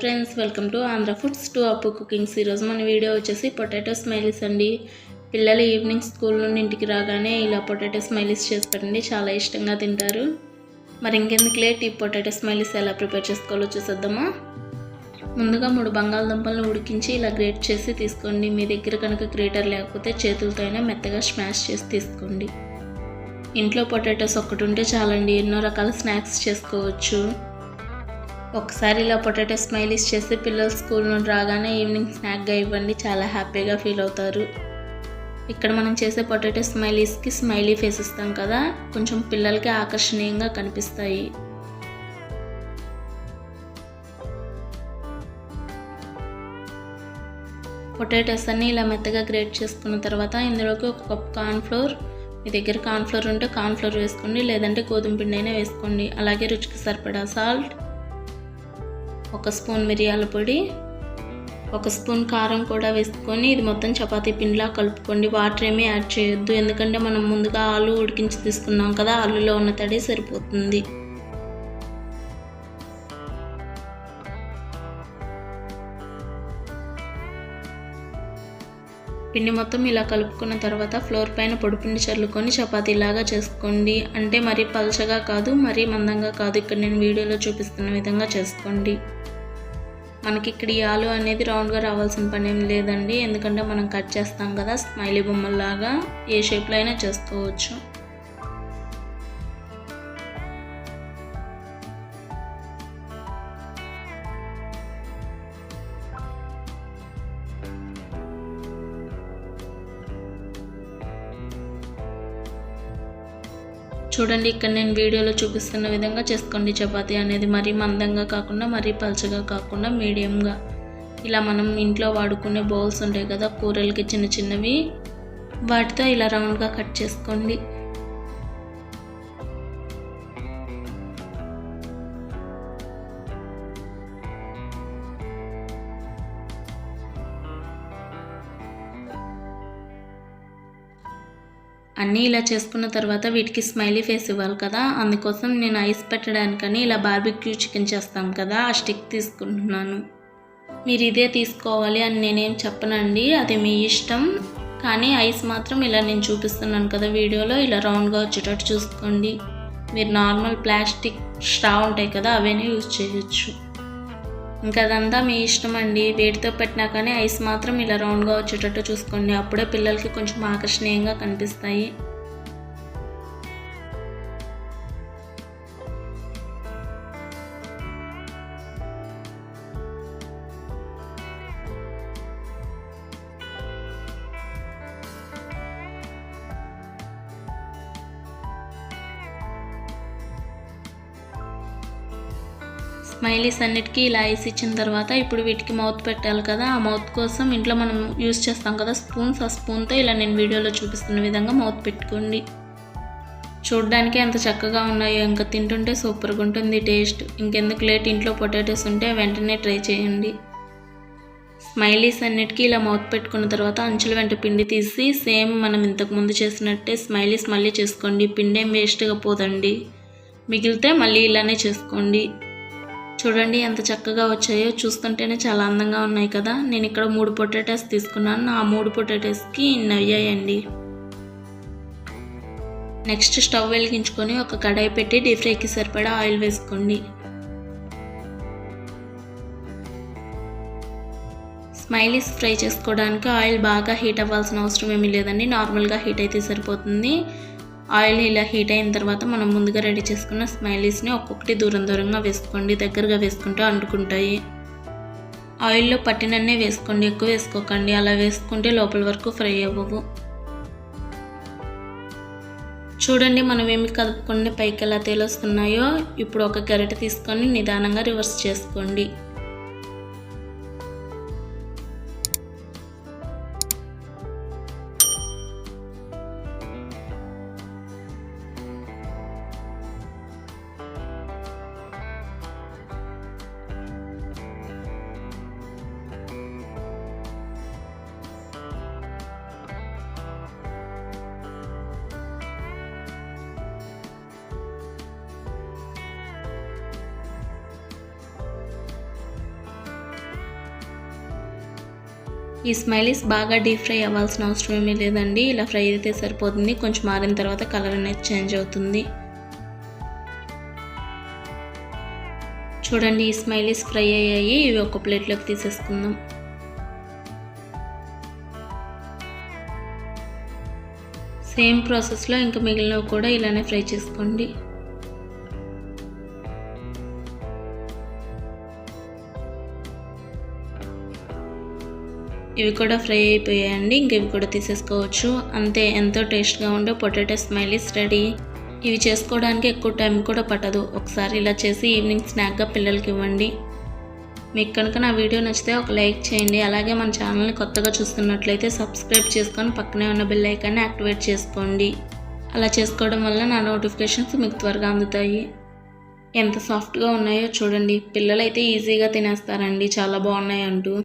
Friends welcome to Andhra foods to Appu cookings ఈరోజు మన video వచ్చేసి పొటాటో స్మైలీస్ అండి. పిల్లలు ఈవినింగ్ స్కూల్ నుండి ఇంటికి రాగానే ఇలా పొటాటో స్మైలీస్ చేస్తారండి చాలా ఇష్టంగా తింటారు. మరి ఇంకెందుకు లేట్ ఈ పొటాటో స్మైలీస్ ఎలా ప్రిపేర్ చేసుకోవాలో చూసేద్దామా? ముందుగా మూడు బంగాళదుంపలను ఉడికించి ఇలా గ్రేట్ చేసి తీసుకోండి. మీ దగ్గర కనుక గ్రేటర్ లేకపోతే చేతులతో అయినా మెత్తగా స్మాష్ చేసి తీసుకోండి. ఇంట్లో పొటాటోస్ ఒక్కటి ఉంటే చాలండి. ఎన్నో రకాల స్నాక్స్ చేసుకోవచ్చు. ఒకసారి ఇలా పొటాటో స్మైలీస్ చేసి పిల్లలు స్కూల్ నుండి రాగానే ఈవినింగ్ స్నాక్గా ఇవ్వండి చాలా హ్యాపీగా ఫీల్ అవుతారు. ఇక్కడ మనం చేసే పొటాటో స్మైలీస్కి స్మైలీ ఫేస్ ఇస్తాం కదా కొంచెం పిల్లలకి ఆకర్షణీయంగా కనిపిస్తాయి. పొటాటోస్ అన్నీ ఇలా మెత్తగా గ్రేట్ చేసుకున్న తర్వాత ఇందులోకి ఒక కప్ కార్న్ఫ్లోర్ మీ దగ్గర కార్న్ఫ్లోర్ ఉంటే కార్న్ఫ్లోర్ వేసుకోండి లేదంటే గోధుమ పిండి అయినా వేసుకోండి. అలాగే రుచికి సరిపడా సాల్ట్ ఒక స్పూన్ మిరియాల పొడి ఒక స్పూన్ కారం కూడా వేసుకొని ఇది మొత్తం చపాతీ పిండిలా కలుపుకోండి. వాటర్ ఏమీ యాడ్ చేయొద్దు. ఎందుకంటే మనం ముందుగా ఆలు ఉడికించి తీసుకున్నాం కదా ఆలులో ఉన్న తడి సరిపోతుంది. పిండి మొత్తం ఇలా కలుపుకున్న తర్వాత ఫ్లోర్ పైన పొడిపిండి చల్లుకొని చపాతీలాగా చేసుకోండి. అంటే మరీ పల్చగా కాదు మరీ మందంగా కాదు. ఇక్కడ నేను వీడియోలో చూపిస్తున్న విధంగా చేసుకోండి. మనకి ఇక్కడ ఈ ఆలు అనేది రౌండ్గా రావాల్సిన పని ఏం లేదండి. ఎందుకంటే మనం కట్ చేస్తాం కదా స్మైలీ బొమ్మల్లాగా ఏ షేప్లో అయినా చేసుకోవచ్చు. చూడండి ఇక్కడ నేను వీడియోలో చూపిస్తున్న విధంగా చేసుకోండి చపాతి అనేది మరీ మందంగా కాకుండా మరీ పలచగా కాకుండా మీడియంగా. ఇలా మనం ఇంట్లో వాడుకునే బౌల్స్ ఉంటాయి కదా కూరలకి చిన్న చిన్నవి వాటితో ఇలా రౌండ్గా కట్ చేసుకోండి. అన్నీ ఇలా చేసుకున్న తర్వాత వీటికి స్మైలీ ఫేస్ ఇవ్వాలి కదా. అందుకోసం నేను ఐస్ పెట్టడానికని ఇలా బార్బిక్యూ చికెన్ చేస్తాం కదా. ఆ స్టిక్ తీసుకుంటున్నాను. మీరు ఇదే తీసుకోవాలి అని నేనేం చెప్పనండి. అది మీ ఇష్టం. కానీ ఐస్ మాత్రం ఇలా నేను చూపిస్తున్నాను కదా వీడియోలో. ఇలా రౌండ్గా వచ్చేటట్టు చూసుకోండి. మీరు నార్మల్ ప్లాస్టిక్ స్ట్రా ఉంటాయి కదా అవన్నీ యూజ్ చేయొచ్చు. ఇంకా అదంతా మీ ఇష్టం అండి. వేడితో పెట్టినా కానీ ఐస్ మాత్రం ఇలా రౌండ్గా వచ్చేటట్టు చూసుకోండి. అప్పుడే పిల్లలకి కొంచెం ఆకర్షణీయంగా కనిపిస్తాయి. స్మైలీస్ అన్నిటికీ ఇలా ఐస్ ఇచ్చిన తర్వాత ఇప్పుడు వీటికి మౌత్ పెట్టాలి కదా. ఆ మౌత్ కోసం ఇంట్లో మనం యూస్ చేస్తాం కదా స్పూన్స్. ఆ స్పూన్తో ఇలా నేను వీడియోలో చూపిస్తున్న విధంగా మౌత్ పెట్టుకోండి. చూడడానికి ఎంత చక్కగా ఉన్నాయో ఇంకా తింటుంటే సూపర్గా ఉంటుంది టేస్ట్. ఇంకెందుకు లేట్ ఇంట్లో పొటాటోస్ ఉంటే వెంటనే ట్రై చేయండి. స్మైలీస్ అన్నిటికీ ఇలా మౌత్ పెట్టుకున్న తర్వాత అంచుల వెంట పిండి తీసి సేమ్ మనం ఇంతకు ముందు చేసినట్టే స్మైలీస్ మళ్ళీ చేసుకోండి. పిండి ఏం వేస్ట్గా పోదండి. మిగిలితే మళ్ళీ ఇలానే చేసుకోండి. చూడండి ఎంత చక్కగా వచ్చాయో చూస్తుంటేనే చాలా అందంగా ఉన్నాయి కదా. నేను ఇక్కడ మూడు పొటాటోస్ తీసుకున్నాను. ఆ మూడు పొటాటోస్కి ఇన్ని అయ్యాయండి నెక్స్ట్ స్టవ్ వెలిగించుకొని ఒక కడాయి పెట్టి డీప్ ఫ్రైకి సరిపడా ఆయిల్ వేసుకోండి. స్మైలీస్ ఫ్రై చేసుకోవడానికి ఆయిల్ బాగా హీట్ అవ్వాల్సిన అవసరం ఏమీ లేదండి. నార్మల్గా హీట్ అయితే సరిపోతుంది. ఆయిల్ ఇలా హీట్ అయిన తర్వాత మనం ముందుగా రెడీ చేసుకున్న స్మైలీస్ని ఒక్కొక్కటి దూరం దూరంగా వేసుకోండి దగ్గరగా వేసుకుంటే అంటుకుంటాయి. ఆయిల్లో పట్టినన్నే వేసుకోండి ఎక్కువ వేసుకోకండి. అలా వేసుకుంటే లోపల వరకు ఫ్రై అవ్వవు. చూడండి మనం ఏమి కదుపుకొని పైకి ఎలా తేలొస్తున్నాయో. ఇప్పుడు ఒక గరిట తీసుకొని నిదానంగా రివర్స్ చేసుకోండి. ఈ స్మైలీస్ బాగా డీప్ ఫ్రై అవ్వాల్సిన అవసరం ఏమీ లేదండి. ఇలా ఫ్రై అయితే సరిపోతుంది. కొంచెం మారిన తర్వాత కలర్ అనేది చేంజ్ అవుతుంది. చూడండి ఈ స్మైలీస్ ఫ్రై అయ్యాయి. ఇవి ఒక ప్లేట్లోకి తీసేసుకుందాం. సేమ్ ప్రాసెస్లో ఇంకా మిగిలినవి కూడా ఇలానే ఫ్రై చేసుకోండి. ఇవి కూడా ఫ్రై అయిపోయాయండి. ఇంక ఇవి కూడా తీసేసుకోవచ్చు. అంతే ఎంతో టేస్ట్గా ఉండే పొటాటో స్మైలీస్ రెడీ. ఇవి చేసుకోవడానికి ఎక్కువ టైం కూడా పట్టదు. ఒకసారి ఇలా చేసి ఈవినింగ్ స్నాక్గా పిల్లలకి ఇవ్వండి. మీకు కనుక నా వీడియో నచ్చితే ఒక లైక్ చేయండి. అలాగే మన ఛానల్ని కొత్తగా చూస్తున్నట్లయితే సబ్స్క్రైబ్ చేసుకొని పక్కనే ఉన్న బెల్ ఐకాన్ని యాక్టివేట్ చేసుకోండి. అలా చేసుకోవడం వల్ల నా నోటిఫికేషన్స్ మీకు త్వరగా అందుతాయి. ఎంత సాఫ్ట్గా ఉన్నాయో చూడండి. పిల్లలైతే ఈజీగా తినేస్తారండి. చాలా బాగున్నాయి అంటూ